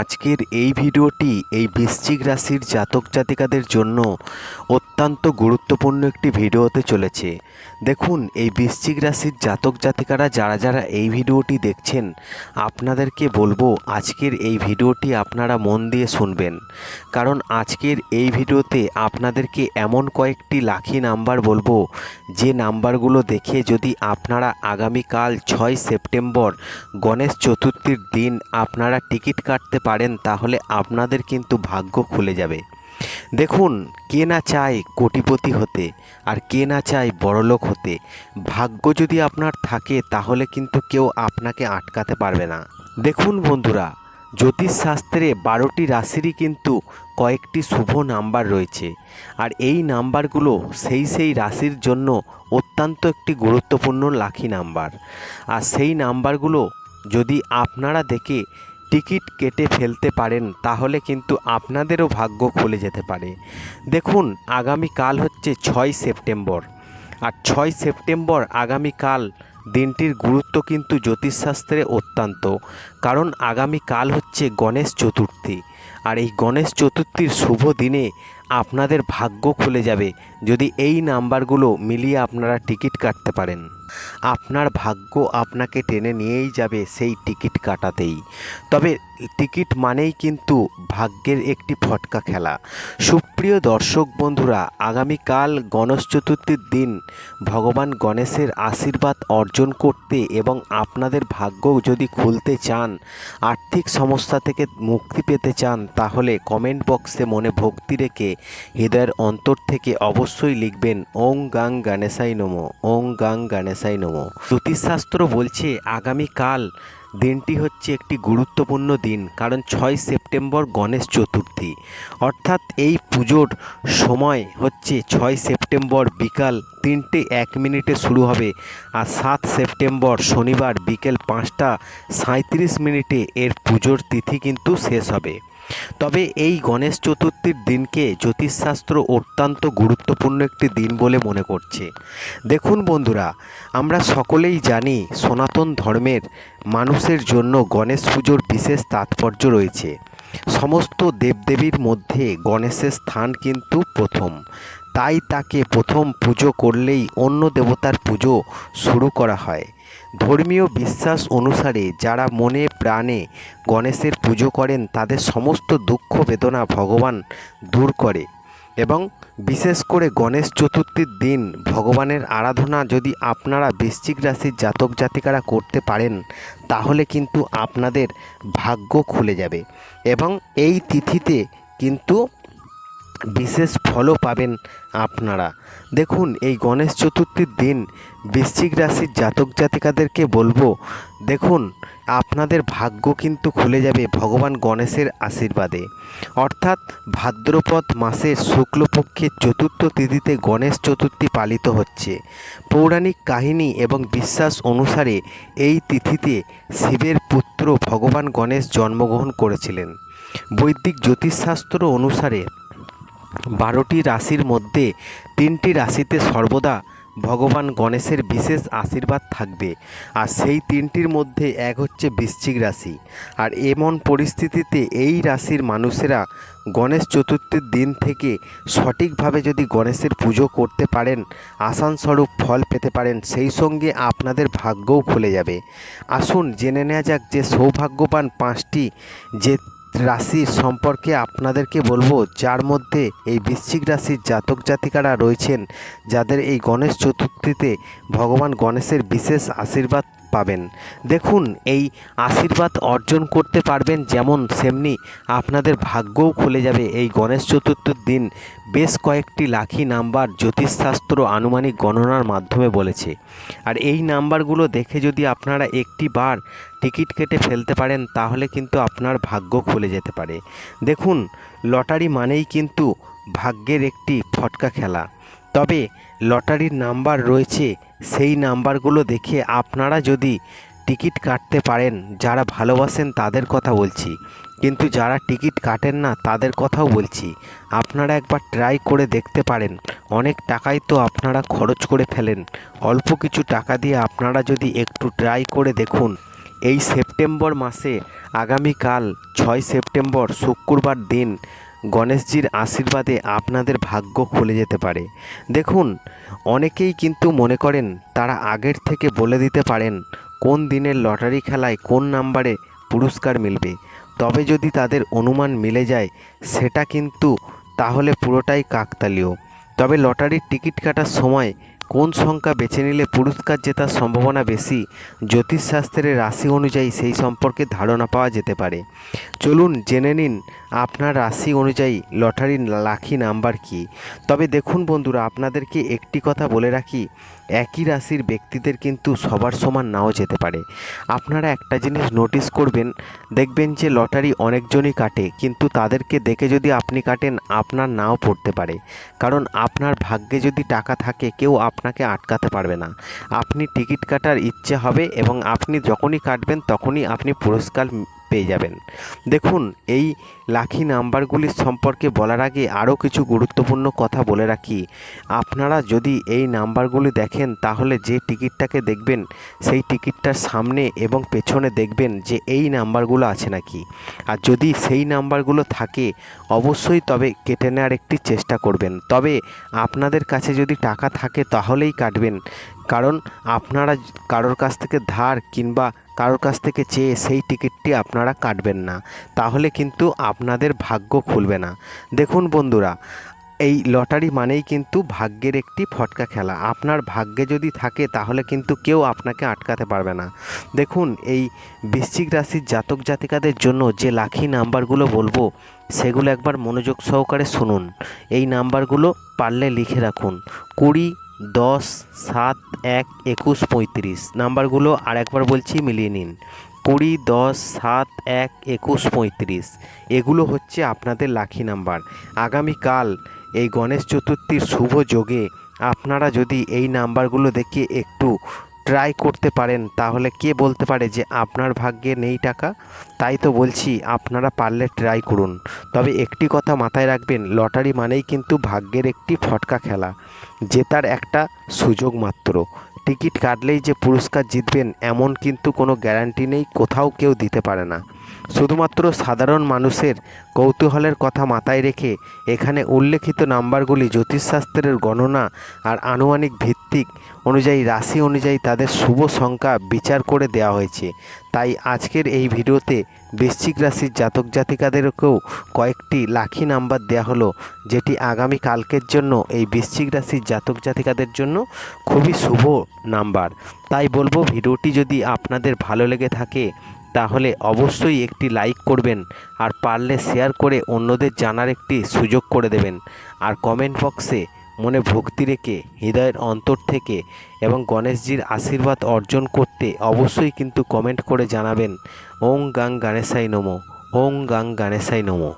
আজকের এই ভিডিওটি এই বৃশ্চিক রাশির জাতক জাতিকাদের জন্য অত্যন্ত গুরুত্বপূর্ণ একটি ভিডিও হতে চলেছে। দেখুন, এই বৃশ্চিক রাশির জাতক জাতিকারা যারা যারা এই ভিডিওটি দেখছেন, আপনাদেরকে বলব আজকের এই ভিডিওটি আপনারা মন দিয়ে শুনবেন। কারণ আজকের এই ভিডিওতে আপনাদেরকে এমন কয়েকটি লাখি নাম্বার বলব, যে নাম্বারগুলো দেখে যদি আপনারা আগামীকাল ছয় সেপ্টেম্বর গণেশ চতুর্থীর দিন আপনারা টিকিট কাটতে পারেন, তাহলে আপনাদের কিন্তু ভাগ্য খুলে যাবে। দেখুন, কে না চায় কোটিপতি হতে আর কে না চায় বড়লোক হতে, ভাগ্য যদি আপনার থাকে, তাহলে কিন্তু কেউ আপনাকে আটকাতে পারবে না। দেখুন বন্ধুরা, জ্যোতিষশাস্ত্রে বারোটি রাশিরই কিন্তু কয়েকটি শুভ নাম্বার রয়েছে, আর এই নাম্বারগুলো সেই সেই রাশির জন্য অত্যন্ত একটি গুরুত্বপূর্ণ লাখি নাম্বার। আর সেই নাম্বারগুলো যদি আপনারা দেখে টিকিট কেটে ফেলতে পারেন, তাহলে কিন্তু আপনাদেরও ভাগ্য খুলে যেতে পারে। দেখুন, আগামীকাল হচ্ছে ছয় সেপ্টেম্বর। আর ছয় সেপ্টেম্বর আগামীকাল দিনটির গুরুত্ব কিন্তু জ্যোতিষশাস্ত্রে অত্যন্ত। কারণ আগামীকাল হচ্ছে গণেশ চতুর্থী। আর এই গণেশ চতুর্থীর শুভ দিনে আপনাদের ভাগ্য খুলে যাবে যদি এই নাম্বারগুলো মিলিয়ে আপনারা টিকিট কাটতে পারেন। আপনার ভাগ্য আপনাকে টেনে নিয়েই যাবে সেই টিকিট কাটাতেই। তবে টিকিট মানেই কিন্তু ভাগ্যের একটি ফটকা খেলা। সুপ্রিয় দর্শক বন্ধুরা, আগামীকাল গণেশ চতুর্থীর দিন ভগবান গণেশের আশীর্বাদ অর্জন করতে এবং আপনাদের ভাগ্য যদি খুলতে চান, আর্থিক সমস্যা থেকে মুক্তি পেতে চান, তাহলে কমেন্ট বক্সে মনে ভক্তি রেখে হৃদয়ের অন্তর থেকে অবশ্যই লিখবেন ওং গাং গণেশাই নমো, ওং গাং গণেশাই নমো। জ্যোতিষশাস্ত্র বলছে আগামীকাল দিনটি হচ্ছে একটি গুরুত্বপূর্ণ দিন, কারণ ছয় সেপ্টেম্বর গণেশ চতুর্থী। অর্থাৎ এই পুজোর সময় হচ্ছে ছয় সেপ্টেম্বর বিকাল তিনটে এক মিনিটে শুরু হবে, আর সাত সেপ্টেম্বর শনিবার বিকেল পাঁচটা সাঁত্রিশ মিনিটে এর পুজোর তিথি কিন্তু শেষ হবে। তবে এই গণেশ চতুর্থীর দিনকে জ্যোতিষশাস্ত্র অত্যন্ত গুরুত্বপূর্ণ একটি দিন বলে মনে করছে। দেখুন বন্ধুরা, আমরা সকলেই জানি সনাতন ধর্মের মানুষের জন্য গণেশ পুজোর বিশেষ তাৎপর্য রয়েছে। সমস্ত দেবদেবীর মধ্যে গণেশের স্থান কিন্তু প্রথম। তাই তাকে প্রথম পুজো করলেই অন্য দেবতার পুজো শুরু করা হয়। ধর্মীয় বিশ্বাস অনুসারে যারা মনে প্রাণে গণেশের পুজো করেন, তাদের সমস্ত দুঃখ বেদনা ভগবান দূর করে। এবং বিশেষ করে গণেশ চতুর্থীর দিন ভগবানের আরাধনা যদি আপনারা বৃশ্চিক রাশির জাতক জাতিকারা করতে পারেন, তাহলে কিন্তু আপনাদের ভাগ্য খুলে যাবে। এবং এই তিথিতে কিন্তু বিশেষ ফলও পাবেন আপনারা। দেখুন, এই গণেশ চতুর্থীর দিন বৃশ্চিক রাশির জাতক জাতিকাদেরকে বলব, দেখুন, আপনাদের ভাগ্য কিন্তু খুলে যাবে ভগবান গণেশের আশীর্বাদে। অর্থাৎ ভাদ্রপদ মাসের শুক্লপক্ষের চতুর্থ তিথিতে গণেশ চতুর্থী পালিত হচ্ছে। পৌরাণিক কাহিনী এবং বিশ্বাস অনুসারে এই তিথিতে শিবের পুত্র ভগবান গণেশ জন্মগ্রহণ করেছিলেন। বৈদিক জ্যোতিষশাস্ত্র অনুসারে বারোটি রাশির মধ্যে তিনটি রাশিতে সর্বদা ভগবান গণেশের বিশেষ আশীর্বাদ থাকবে। আর সেই তিনটির মধ্যে এক হচ্ছে বৃশ্চিক রাশি। আর এমন পরিস্থিতিতে এই রাশির মানুষেরা গণেশ চতুর্থীর দিন থেকে সঠিকভাবে যদি গণেশের পুজো করতে পারেন, আসানস্বরূপ ফল পেতে পারেন, সেই সঙ্গে আপনাদের ভাগ্যও খুলে যাবে। আসুন জেনে নেওয়া যাক যে সৌভাগ্যবান পাঁচটি যে রাশির সম্পর্কে আপনাদেরকে বলব, যার মধ্যে এই বৃশ্চিক রাশির জাতক জাতিকারা রয়েছেন, যাদের এই গণেশ চতুর্থীতে ভগবান গণেশের বিশেষ আশীর্বাদ পাবেন। দেখুন, এই আশীর্বাদ অর্জন করতে পারবেন যেমন সেমনি আপনাদের ভাগ্যও খুলে যাবে এই গণেশ চতুর্থীর দিন। বেশ কয়েকটি লাখি নাম্বার জ্যোতিষশাস্ত্র আনুমানিক গণনার মাধ্যমে বলেছে। আর এই নাম্বারগুলো দেখে যদি আপনারা একটি বার টিকিট কেটে ফেলতে পারেন, তাহলে কিন্তু আপনার ভাগ্য খুলে যেতে পারে। দেখুন, লটারি মানেই কিন্তু ভাগ্যের একটি ফটকা খেলা। তবে লটারির নাম্বার রয়েছে, সেই নাম্বারগুলো দেখে আপনারা যদি টিকিট কাটতে পারেন, যারা ভালোবাসেন তাদের কথা বলছি। কিন্তু যারা টিকিট কাটেন না, তাদের কথাও বলছি। আপনারা একবার ট্রাই করে দেখতে পারেন। অনেক টাকাই তো আপনারা খরচ করে ফেলেন। অল্প কিছু টাকা দিয়ে আপনারা যদি একটু ট্রাই করে দেখুন। এই সেপ্টেম্বর মাসে, আগামীকাল, ছয় সেপ্টেম্বর, শুক্রবার দিন গণেশজির আশীর্বাদে আপনাদের ভাগ্য খুলে যেতে পারে। দেখুন, অনেকেই কিন্তু মনে করেন তারা আগের থেকে বলে দিতে পারেন কোন দিনের লটারি খেলায় কোন নাম্বারে পুরস্কার মিলবে। তবে যদি তাদের অনুমান মিলে যায়, সেটা কিন্তু তাহলে পুরোটাই কাকতালীয়। তবে লটারির টিকিট কাটার সময় কোন সংখ্যা বেছে নিলে পুরস্কার জেতার সম্ভাবনা বেশি? জ্যোতিষশাস্ত্রের রাশি অনুযায়ী সেই সম্পর্কে ধারণা পাওয়া যেতে পারে। চলুন জেনে নিন, আপনার রাশি অনুযায়ী লটারির লাখি নাম্বার কি? তবে দেখুন বন্ধুরা, আপনাদেরকে একটি কথা বলে রাখি একই রাশির ব্যক্তিদের কিন্তু সবার সমান নাও যেতে পারে। আপনারা একটা জিনিস নোটিস করবেন, দেখবেন যে লটারি অনেকজনই কাটে, কিন্তু তাদেরকে দেখে যদি আপনি কাটেন, আপনার নাও পড়তে পারে। কারণ আপনার ভাগ্যে যদি টাকা থাকে, কেউ আপনাকে আটকাতে পারবে না। আপনি টিকিট কাটার ইচ্ছে হবে এবং আপনি যখনই কাটবেন, তখনই আপনি পুরস্কার পেয়ে যাবেন। দেখুন, এই লাকি নাম্বারগুলির সম্পর্কে বলার আগে আরও কিছু গুরুত্বপূর্ণ কথা বলে রাখি। আপনারা যদি এই নাম্বারগুলি দেখেন, তাহলে যে টিকিটটাকে দেখবেন, সেই টিকিটটার সামনে এবং পেছনে দেখবেন যে এই নাম্বারগুলো আছে নাকি। আর যদি সেই নাম্বারগুলো থাকে, অবশ্যই তবে কেটে নেওয়ার একটি চেষ্টা করবেন। তবে আপনাদের কাছে যদি টাকা থাকে, তাহলেই কাটবেন। কারণ আপনারা কারোর কাছ থেকে ধার কিংবা কারোর কাছ থেকে চেয়ে সেই টিকিটটি আপনারা কাটবেন না। তাহলে কিন্তু আপনাদের ভাগ্য খুলবে না। দেখুন বন্ধুরা, এই লটারি মানেই কিন্তু ভাগ্যের একটি ফটকা খেলা। আপনার ভাগ্যে যদি থাকে, তাহলে কিন্তু কেউ আপনাকে আটকাতে পারবে না। দেখুন, এই বৃশ্চিক রাশির জাতক জাতিকাদের জন্য যে লাখি নাম্বারগুলো বলব, সেগুলো একবার মনোযোগ সহকারে শুনুন। এই নাম্বারগুলো পারলে লিখে রাখুন। কুড়ি দশ, সাত, এক, একুশ, পঁয়ত্রিশ। নাম্বারগুলো আর একবার বলছি, মিলিয়ে নিন। কুড়ি, দশ, সাত, এক, একুশ, পঁয়ত্রিশ। এগুলো হচ্ছে আপনাদের লাখি নাম্বার। আগামীকাল এই গণেশ চতুর্থীর শুভ যোগে আপনারা যদি এই নাম্বারগুলো দেখে একটু ট্রাই করতে পারেন, তাহলে কে বলতে পারে যে আপনার ভাগ্যে নেই টাকা? তাই তো বলছি, আপনারা পারলে ট্রাই করুন। তবে একটি কথা মাথায় রাখবেন, লটারি মানেই কিন্তু ভাগ্যের একটি ফটকা খেলা জেতার একটা সুযোগ মাত্র। টিকিট কাটলেই যে পুরস্কার জিতবেন, এমন কিন্তু কোনো গ্যারান্টি নেই, কোথাও কেউ দিতে পারে না। শুধুমাত্র সাধারণ মানুষের কৌতূহলের কথা মাথায় রেখে এখানে উল্লেখিত নাম্বারগুলি জ্যোতিষশাস্ত্রের গণনা আর আনুমানিক ভিত্তিক অনুযায়ী, রাশি অনুযায়ী তাদের শুভ সংখ্যা বিচার করে দেওয়া হয়েছে। তাই আজকের এই ভিডিওতে বৃশ্চিক রাশির জাতক জাতিকাদেরকেও কয়েকটি লাখি নাম্বার দেওয়া হলো, যেটি আগামী কালকের জন্য এই বৃশ্চিক রাশির জাতক জাতিকাদের জন্য খুবই শুভ নাম্বার। তাই বলব, ভিডিওটি যদি আপনাদের ভালো লেগে থাকে তাহলে অবশ্যই একটি লাইক করবেন আর পারলে শেয়ার করে অন্যদের জানার একটি সুযোগ করে দেবেন। আর কমেন্ট বক্সে মনে ভক্তি রেখে হৃদয়ের অন্তর থেকে এবং গণেশজির আশীর্বাদ অর্জন করতে অবশ্যই কিন্তু কমেন্ট করে জানাবেন। ওং গাং গণেশাই নমো ওং গাং গণেশাই নমো।